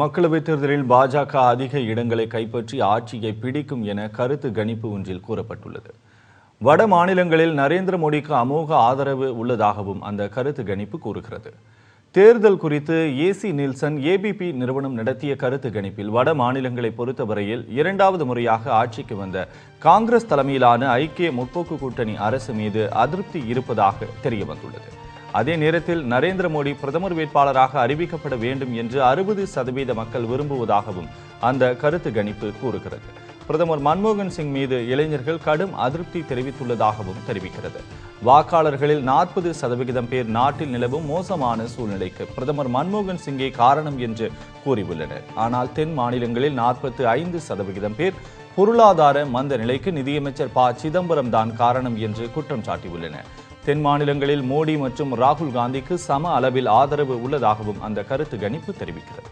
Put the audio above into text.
மக்களவைத் தேர்தலில் பாஜக அதிக இடங்களை கைப்பற்றி ஆட்சியை பிடிக்கும் என கருத்து கணிப்பு ஒன்றில் கூறப்பட்டுள்ளது. வட மாநிலங்களில் நரேந்திர மோடிக்கு அமோக ஆதரவு உள்ளதாகவும் அந்த கருத்து கணிப்பு கூறுகிறது. தேர்தல் குறித்து ஏசி நில்சன் ஏபிபி நிறுவனம் நடத்திய கருத்து கணிப்பில் வட மாநிலங்களை பொறுத்தவரையில் இரண்டாவது முறையாக ஆட்சிக்கு வந்த காங்கிரஸ் தலைமையிலான ஐக்கிய முற்போக்கு கூட்டணி அரசு மீது அதிருப்தி இருப்பதாக தெரிய வந்துள்ளது அதே நேரத்தில் நரேந்திர மோடி பிரதமர் வேட்பாளராக அறிவிக்கப்பட வேண்டும் என்று அறுபது சதவீத மக்கள் விரும்புவதாகவும் அந்த கருத்து கணிப்பு கூறுகிறது. பிரதமர் மன்மோகன் சிங் மீது இளைஞர்கள் கடும் அதிருப்தி தெரிவித்துள்ளதாகவும் தெரிவிக்கிறது. வாக்காளர்களில் நாற்பது சதவிகிதம் பேர் நாட்டில் நிலவும் மோசமான சூழ்நிலைக்கு பிரதமர் மன்மோகன் சிங்கே காரணம் என்று கூறியுள்ளனர். ஆனால் தென் மாநிலங்களில் நாற்பத்து ஐந்து சதவிகிதம் பேர் பொருளாதார மந்த நிலைக்கு நிதியமைச்சர் ப. சிதம்பரம் தான் காரணம் என்று குற்றம் சாட்டியுள்ளனர். தென் மாநிலங்களில் மோடி மற்றும் ராகுல் காந்திக்கு சம அளவில் ஆதரவு உள்ளதாகவும் அந்த கருத்து கணிப்பு தெரிவிக்கிறது.